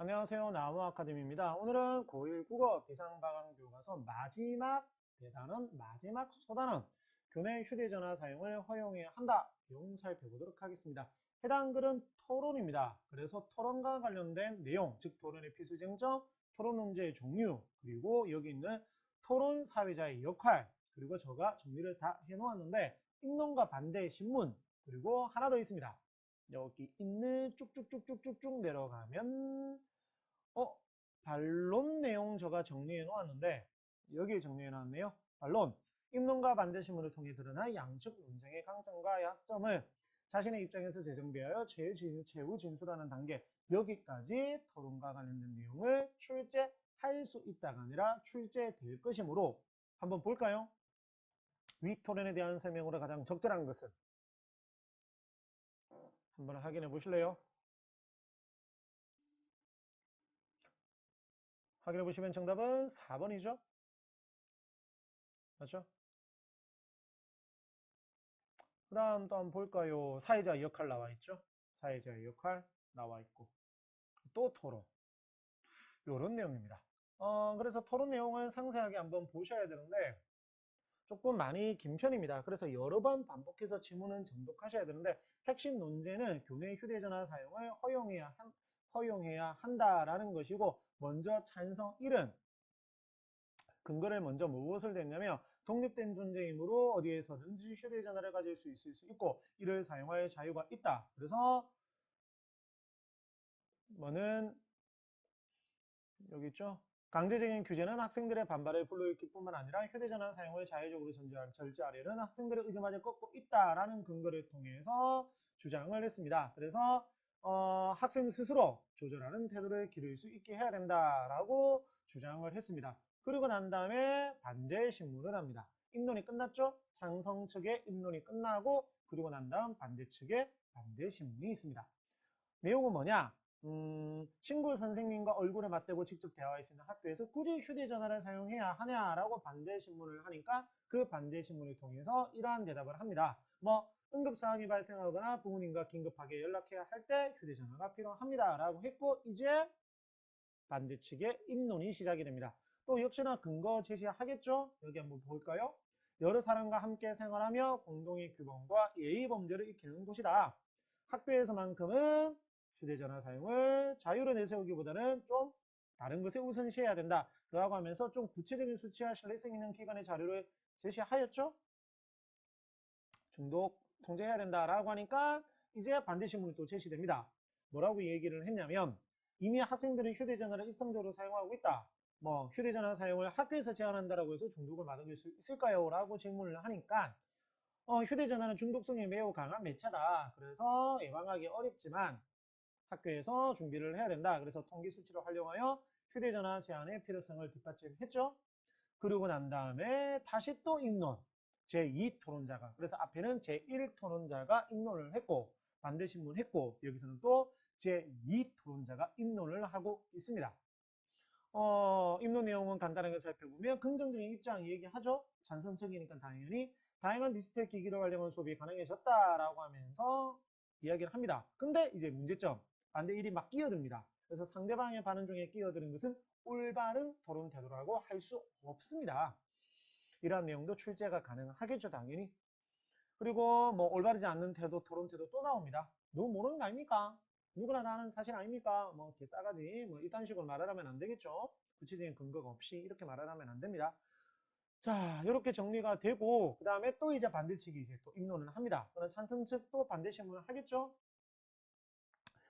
안녕하세요. 나무 아카데미입니다. 오늘은 고1 국어 비상방황 교과서 마지막 대단원, 마지막 소단원, 교내 휴대전화 사용을 허용해야 한다. 내용 살펴보도록 하겠습니다. 해당 글은 토론입니다. 그래서 토론과 관련된 내용, 즉 토론의 필수쟁점, 토론 문제의 종류, 그리고 여기 있는 토론 사회자의 역할, 그리고 제가 정리를 다 해놓았는데 인론과 반대의 신문, 그리고 하나 더 있습니다. 여기 있는 쭉쭉쭉쭉쭉쭉 내려가면 어 반론 내용 제가 정리해 놓았는데 여기에 정리해 놨네요. 반론 입론과 반대신문을 통해 드러난 양측 논쟁의 강점과 약점을 자신의 입장에서 재정비하여 최후 진술하는 단계 여기까지 토론과 관련된 내용을 출제할 수 있다가 아니라 출제될 것이므로 한번 볼까요? 위 토론에 대한 설명으로 가장 적절한 것은 한번 확인해 보실래요? 확인해 보시면 정답은 4번이죠? 맞죠? 그 다음 또 한번 볼까요? 사회자 역할 나와 있죠? 사회자의 역할 나와 있고 또 토론 이런 내용입니다. 어, 그래서 토론 내용을 상세하게 한번 보셔야 되는데 조금 많이 긴 편입니다. 그래서 여러 번 반복해서 지문은 정독하셔야 되는데 핵심 논제는 교내 휴대전화 사용을 허용해야, 한, 허용해야 한다라는 것이고 먼저 찬성 1은 근거를 먼저 무엇을 댔냐면 독립된 존재이므로 어디에서든지 휴대전화를 가질 수 있을 수 있고 이를 사용할 자유가 있다. 그래서 뭐는 여기 있죠. 강제적인 규제는 학생들의 반발을 불러일으킬 뿐만 아니라 휴대전화 사용을 자유적으로 전제하- 절제하려는 학생들의 의지마저 꺾고 있다라는 근거를 통해서 주장을 했습니다. 그래서 어, 학생 스스로 조절하는 태도를 기를 수 있게 해야 된다라고 주장을 했습니다. 그리고 난 다음에 반대 신문을 합니다. 입론이 끝났죠? 찬성 측의 입론이 끝나고 그리고 난 다음 반대 측의 반대 신문이 있습니다. 내용은 뭐냐? 음, 친구 선생님과 얼굴을 맞대고 직접 대화할 수 있는 학교에서 굳이 휴대전화를 사용해야 하냐라고 반대 신문을 하니까 그 반대 신문을 통해서 이러한 대답을 합니다. 뭐 응급 상황이 발생하거나 부모님과 긴급하게 연락해야 할 때 휴대전화가 필요합니다라고 했고 이제 반대 측의 입론이 시작이 됩니다. 또 역시나 근거 제시하겠죠? 여기 한번 볼까요? 여러 사람과 함께 생활하며 공동의 규범과 예의 범죄를 익히는 곳이다. 학교에서만큼은 휴대전화 사용을 자유로 내세우기보다는 좀 다른 것에 우선시해야 된다. 라고 하면서 좀 구체적인 수치와 신뢰성 있는 기관의 자료를 제시하였죠? 중독 통제해야 된다라고 하니까 이제 반대 신문이 또 제시됩니다. 뭐라고 얘기를 했냐면 이미 학생들은 휴대전화를 일상적으로 사용하고 있다. 뭐 휴대전화 사용을 학교에서 제한한다라고 해서 중독을 막을 수 있을까요? 라고 질문을 하니까 어, 휴대전화는 중독성이 매우 강한 매체다. 그래서 예방하기 어렵지만 학교에서 준비를 해야 된다. 그래서 통계 수치를 활용하여 휴대전화 제한의 필요성을 뒷받침했죠. 그리고 난 다음에 다시 또 입론. 제2 토론자가. 그래서 앞에는 제1 토론자가 입론을 했고 반대 신문 했고 여기서는 또 제2 토론자가 입론을 하고 있습니다. 어, 입론 내용은 간단하게 살펴보면 긍정적인 입장 얘기하죠. 찬성적이니까 당연히 다양한 디지털 기기를 활용한 수업이 가능해졌다라고 하면서 이야기를 합니다. 근데 이제 문제점 반대 일이 막 끼어듭니다. 그래서 상대방의 반응 중에 끼어드는 것은 올바른 토론 태도라고 할 수 없습니다. 이러한 내용도 출제가 가능하겠죠, 당연히. 그리고 뭐 올바르지 않는 태도, 토론 태도 또 나옵니다. 누구 모르는 거 아닙니까? 누구나 다 아는 사실 아닙니까? 뭐 개싸가지, 뭐 이딴 식으로 말하면 안 되겠죠. 구체적인 근거가 없이 이렇게 말하면 안 됩니다. 자, 이렇게 정리가 되고 그 다음에 또 이제 반대측이 이제 또 입론을 합니다. 그러나 찬성 측도 반대 신문을 하겠죠.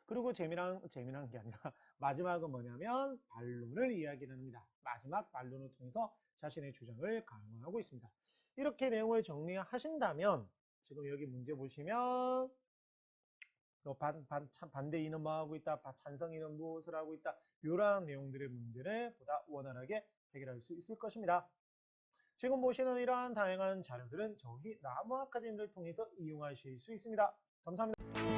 그리고 재미난 재미난 게 아니라 마지막은 뭐냐면 반론을 이야기를 합니다. 마지막 반론을 통해서 자신의 주장을 강화하고 있습니다. 이렇게 내용을 정리하신다면 지금 여기 문제 보시면 어, 반, 반, 참, 반대인은 뭐 하고 있다, 바- 찬성인은 무엇을 하고 있다 이러한 내용들의 문제를 보다 원활하게 해결할 수 있을 것입니다. 지금 보시는 이러한 다양한 자료들은 저희 나무 아카데미를 통해서 이용하실 수 있습니다. 감사합니다.